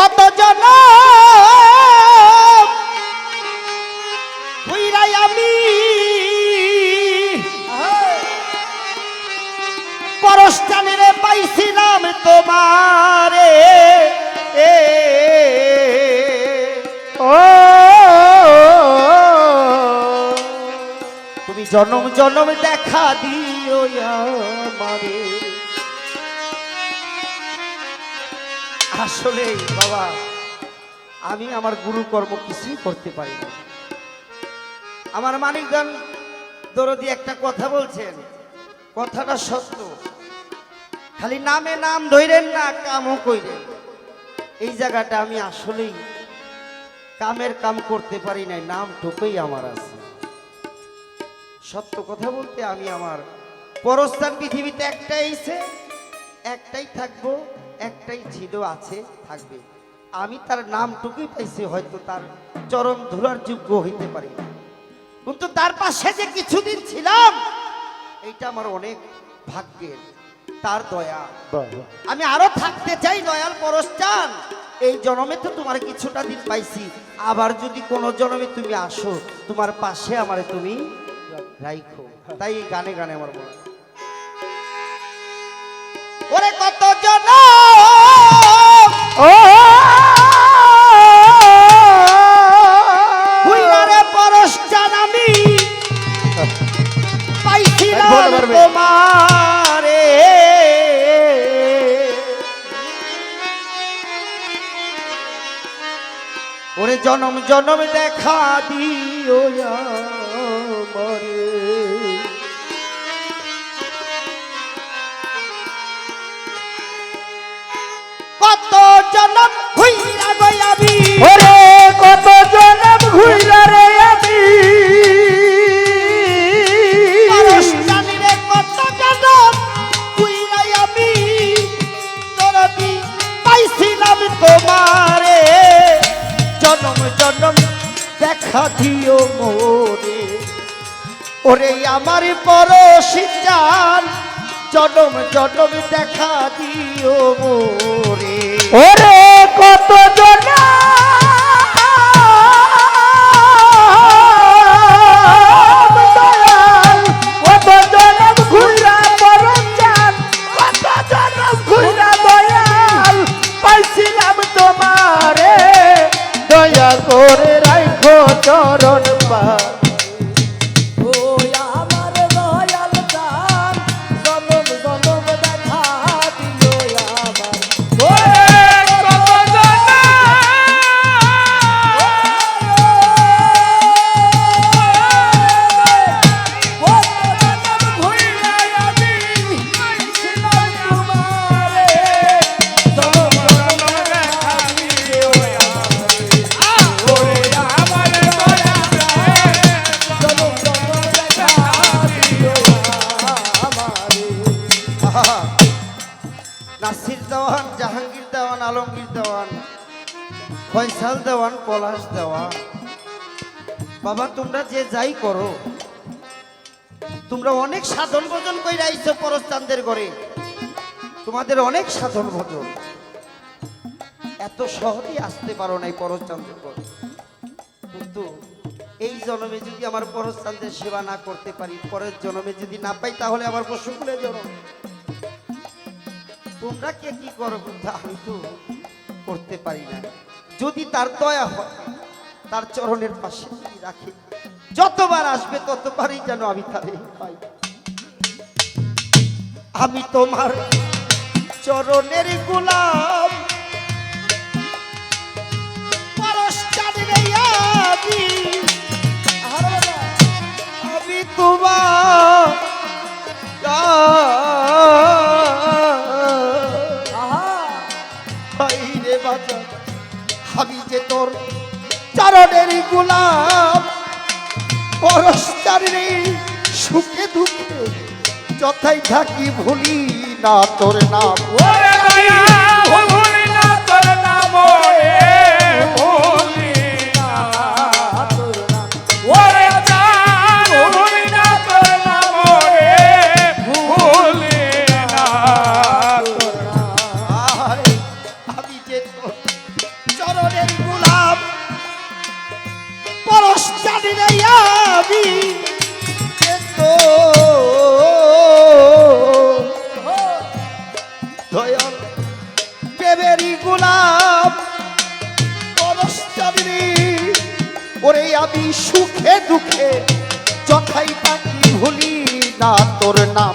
কত জন হইরাই আমি। পরস্থানের পাইছিলাম তোমারে। ও তুমি জনম জনম দেখা দিও আমারে। আসলে, বাবা, আমি আমার গুরু কর্ম কিছুই করতে পারি না। আমার মানিকগণ দরদি একটা কথা বলছেন, কথাটা সত্য। খালি নামে নাম ধইরেন না, কামও কইরেন। এই জায়গাটা আমি আসলেই কামের কাম করতে পারি নাই নাম টোকেই আমার আছে। সত্য কথা বলতে আমি আমার পরস্থান পৃথিবীতে একটাই এসে একটাই থাকব। একটাই ছিল আছে থাকবে। আমি তার নামটুকুই পাইছি হয়তো তার চরম ধুলার যোগ্য হইতে পারি। কিন্তু তার পাশে যে কিছুদিন ছিলাম এইটা আমার অনেক ভাগ্যের তার দয়া। আমি আরও থাকতে চাই দয়াল পরস্থান এই জন্মে তো তোমার কিছুটা দিন পাইছি। আবার যদি কোন জন্মে তুমি আসো তোমার পাশে আমার তুমি রাইখো। তাই এই গানে গানে আমার মনে হয়। ওরে কত জন? ও! হুইলারে পরস্থান আমি পাইছিলাম বলতে পারবে। তোমারে। ওরে জনম জনম দেখা দিও কত জনম হইলা গো আমি। ওরে কত জনম ঘুইলা রে আমি। পরশানিরে কত জনম হইলাই আমি। পাইছিলাম তোমারে। জনম জনম দেখা দিও মোরে ওরে আমার পরশি জান জনম জনম দেখা দিও মোরে ওরে কত আলমগীর দেওয়ান, ফয়সাল দেওয়ান, পলাশ দেওয়ান। বাবা, তোমরা যে যাই করো, তোমরা অনেক সাধন ভোজন কইরা আইছো পরস্তানদের ঘরে। তোমাদের অনেক সাধন ভোজন। এত সহজেই আসতে পারো নাই পরস্তানদের ঘরে। কিন্তু এই জন্মে যদি আমার পরস্তানদের সেবা না করতে পারি, পরের জন্মে যদি না পাই, তাহলে আমার পশুকুলে জন্ম। তোমরা কে কি করো কিন্তু আমি তো করতে পারি না। যদি তার দয়া হয়, তার চরণের পাশে রাখি। যতবার আসবে ততবারই যেন আমি তারে পাই। আমি তোমার চরণের গোলাম। আমি তোমার যে তোর চারণের গোলাপ। পরশ্চারে সুখে দুঃখে যথাই থাকি ভুলি না তোর নাম। সুখে দুঃখে যথাই পাখি ভুলি না তোর নাম।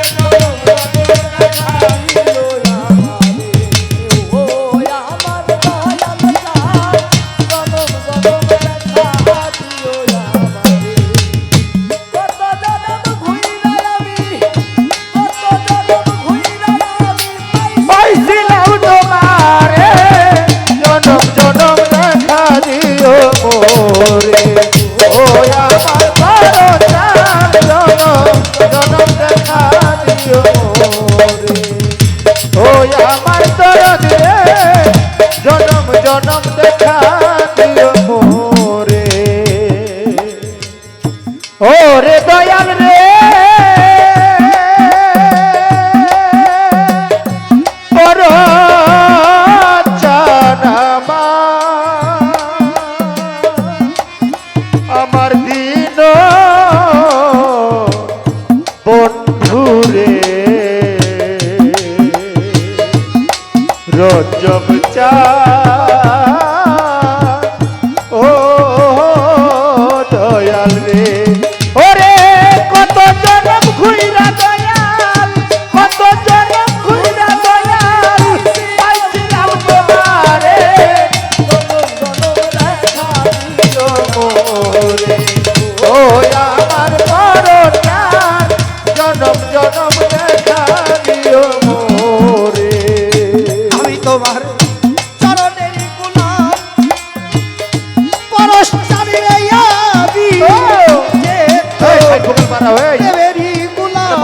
খবর পারা হয়ে বেরি গুলাম।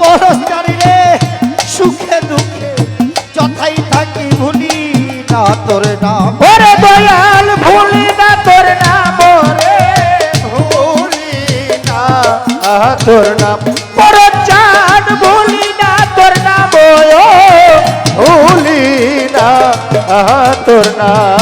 পরস্তারি রে সুখে দুঃখে যথাই থাকি ভুলি না তোর নাম। ওরে দয়াল ভুলি না তোর নাম রে ভুলি না তোর নাম। বড় চাঁদ ভুলি না তোর নাম ভুলি না তোর নাম।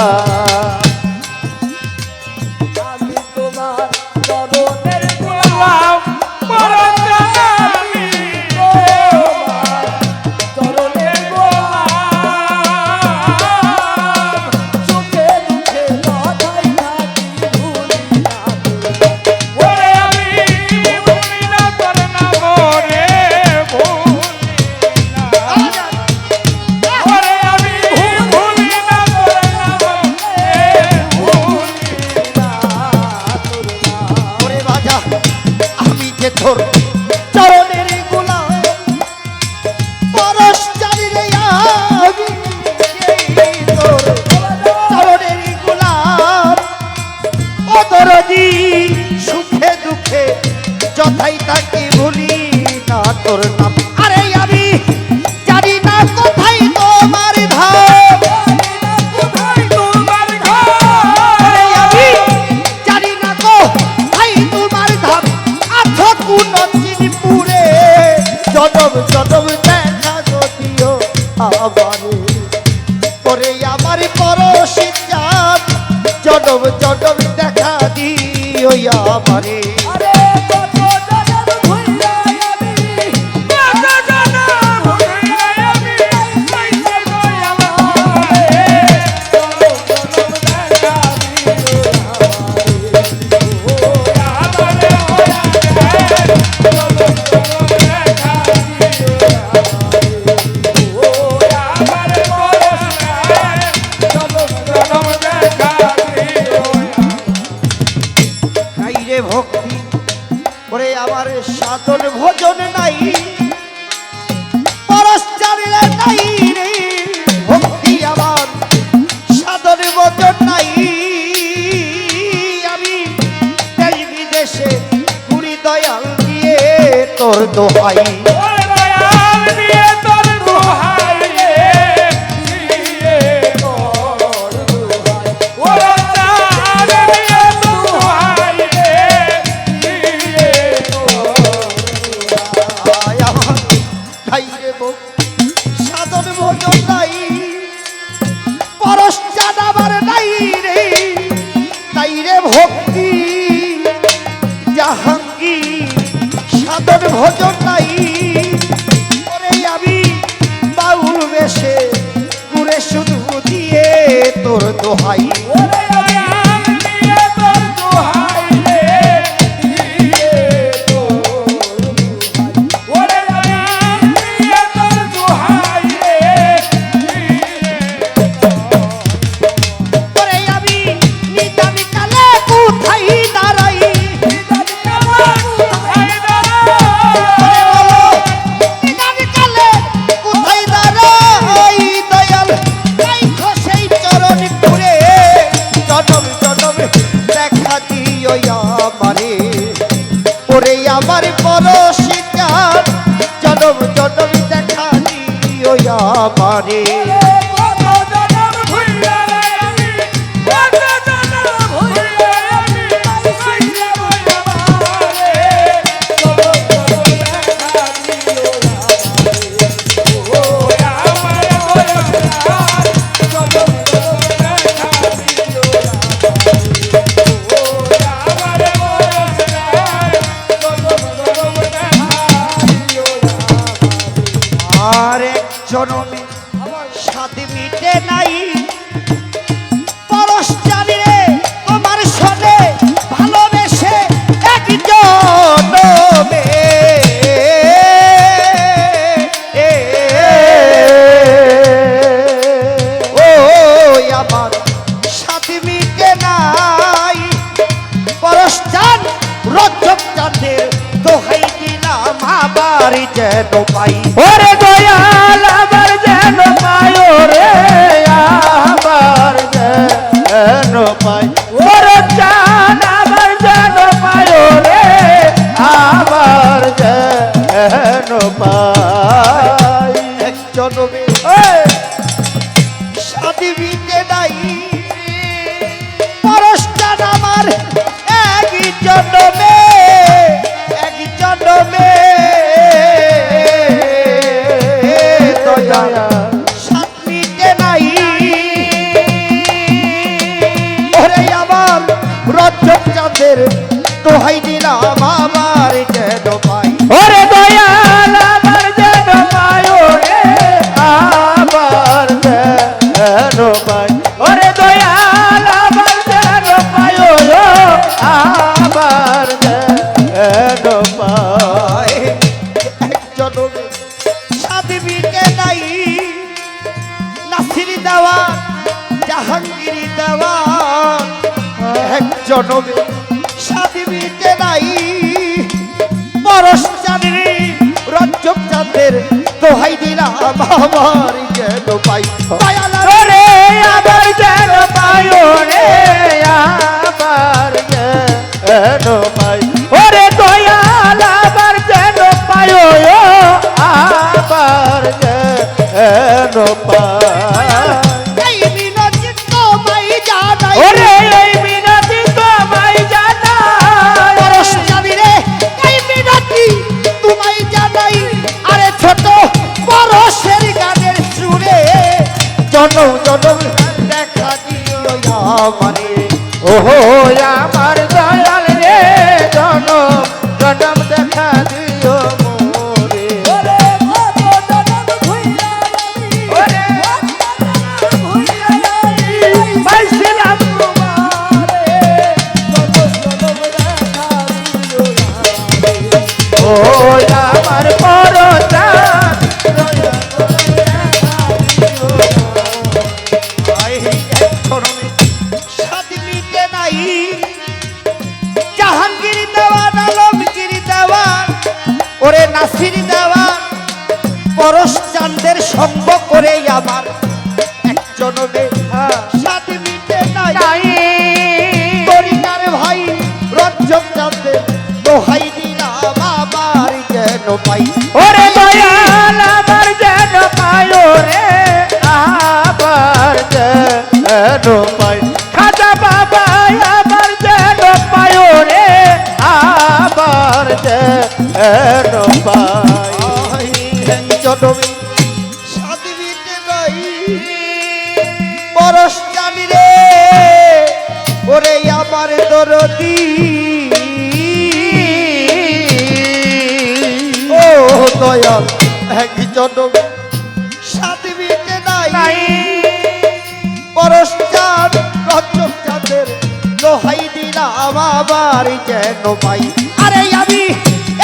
যথাই তাকে ভুলি তারি যেন পাই ওরে দয়া তো হয়নি না বাবা দিলাম। বাবা মনে ওহো আমার দয়া চাঁদের সঙ্গ করে আমার। একজন জনমে সাথ মিটে নাই। ভাই রঞ্জন চাঁদের কেন পাই? ওরে দয়াল এক জনমী সাথী বিটে নাই। নাই। পরশ চাঁদ রঞ্জক চাঁদের দোহাই দিলাম আবার যেন পাই আরে আমি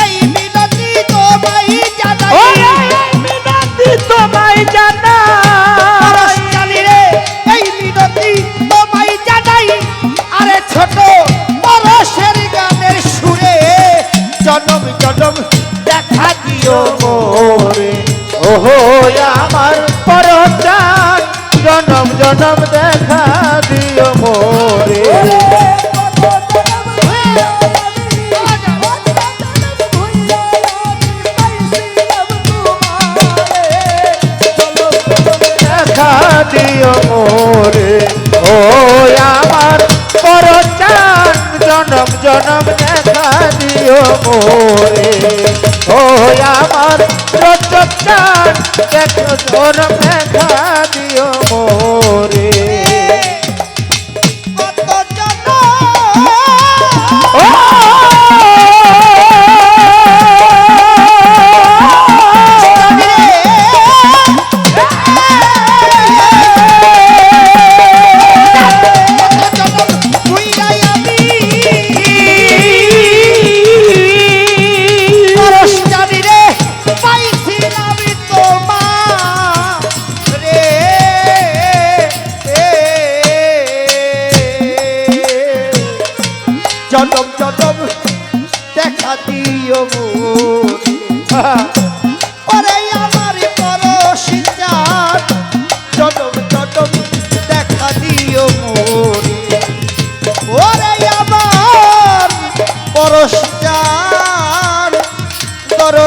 এই মিনতি তোমায় জানাই। মিনতি তোমায় জানা পরশ জানি রে এই মিনতি তোমায় জানাই। আরে ছোট পরশের গানের সুরে জনম জনম দেখা দিও। ওহো আমার পরচান জনম জনম দেখা দিও মোরে। দেখো জনম দেখা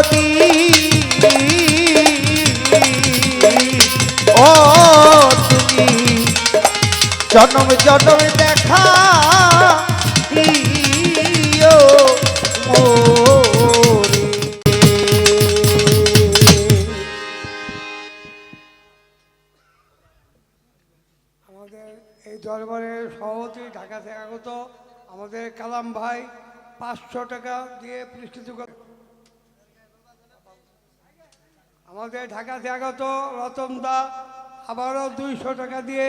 দরদি ও দেখা দিও আমাদের এই দরবারের সভাপতি ঢাকা থেকে আগত আমাদের কালাম ভাই পাঁচশো টাকা দিয়ে পুরস্কৃত করে আমাদের ঢাকা থেকে আগত রতন দা আবারও দুইশো টাকা দিয়ে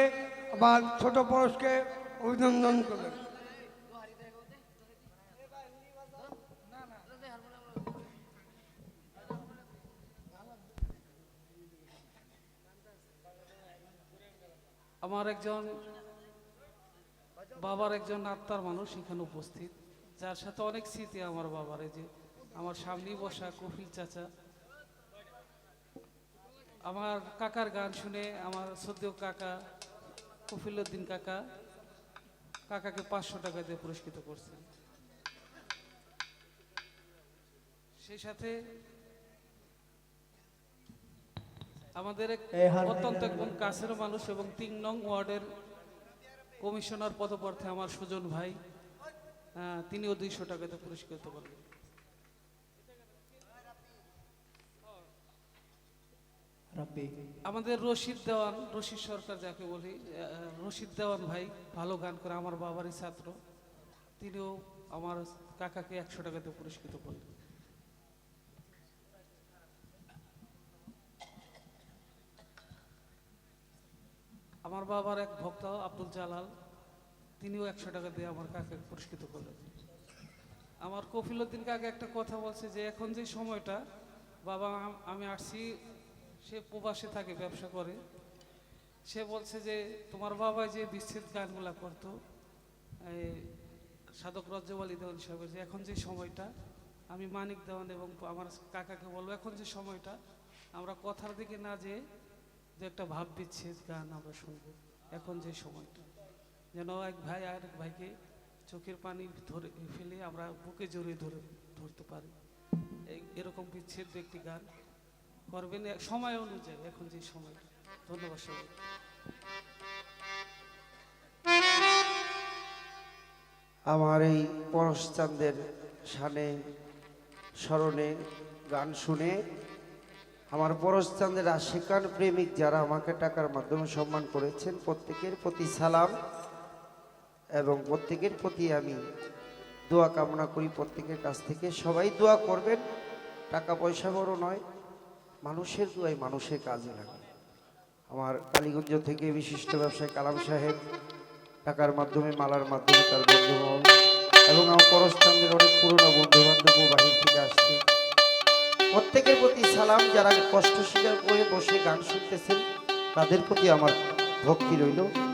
আমার ছোট পরশকে অভিনন্দন করলেন। আমার একজন বাবার একজন আত্মার মানুষ এখানে উপস্থিত, যার সাথে অনেক স্মৃতি আমার বাবার এই যে, আমার সামনেই বসা কফিল চাচা। আমার কাকার গান শুনে আমার সদ্য কাকা কফিল উদ্দিন কাকা কাকাকে পাঁচশো টাকা দিয়ে পুরস্কৃত করছেন। সেই সাথে আমাদের এক অত্যন্ত একদম কাছের মানুষ এবং তিন নং ওয়ার্ডের কমিশনার পদপ্রার্থী আমার সুজন ভাই তিনিও দুইশো টাকাতে পুরস্কৃত করলেন। আমাদের রশিদ দেওয়ান, রশিদ সরকার যাকে বলি রশিদ দেওয়ান ভাই ভালো গান করে, আমার বাবারই ছাত্র। তিনিও আমার কাকাকে একশো টাকাতে পুরস্কৃত করলেন। আমার বাবার এক ভক্ত, আব্দুল জালাল, তিনিও একশো টাকা দিয়ে আমার কাকাকে পুরস্কৃত করলেন। আমার কফিলুদ্দিন কাকা একটা কথা বলছে যে, এখন যে সময়টা, বাবা, আমি আসছি সে প্রবাসে থাকে, ব্যবসা করে। সে বলছে যে, তোমার বাবা যে বিচ্ছেদ গানগুলা করতো সাধক রজ্জবালী দেওয়ান সাহেবের যে এখন যে সময়টা, আমি মানিক দেওয়ান এবং আমার কাকাকে বলব, এখন যে সময়টা, আমরা কথার দিকে না যে যে একটা ভাব বিচ্ছেদ গান আমরা শুনব, এখন যে সময়টা। যেন এক ভাই আর এক ভাইকে চোখের পানি ধরে ফেলে আমরা বুকে জড়িয়ে ধরে ধরতে পারি। এই- এরকম বিচ্ছেদ একটি গান। করবেন সময় অনুযায়ী, এখন যে সময়। ধন্যবাদ সবাই আমার এই পরশচান্দের সানে স্মরণে গান শুনে আমার পরশচান্দের আশিকান প্রেমিক যারা আমাকে টাকার মাধ্যমে সম্মান করেছেন, প্রত্যেকের প্রতি সালাম এবং প্রত্যেকের প্রতি আমি দোয়া কামনা করি, প্রত্যেকের কাছ থেকে সবাই দোয়া করবেন। টাকা পয়সা বড় নয় মানুষের দোয়াই মানুষের কাজে লাগে। আমার কালীগঞ্জ থেকে বিশিষ্ট ব্যবসায়ী কালাম সাহেব টাকার মাধ্যমে, মালার মাধ্যমে তার বন্ধু হন এবং আমার পরস্থানদের অনেক পুরনো বন্ধু বান্ধব বাহির থেকে আসছে। প্রত্যেকের প্রতি সালাম, যারা কষ্ট স্বীকার করে বসে গান শুনতেছেন, তাদের প্রতি আমার ভক্তি রইল।